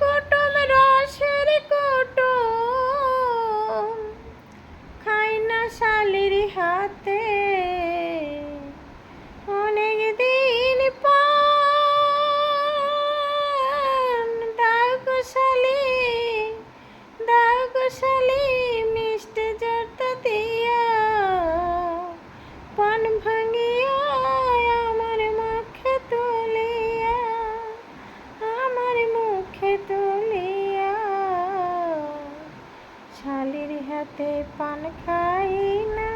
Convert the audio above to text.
কুটুম রসের কুটুম। খাই না শালির হাতে। অনেক দিন পর। দাও গো দাও গো শালির হাতে পান খাই না।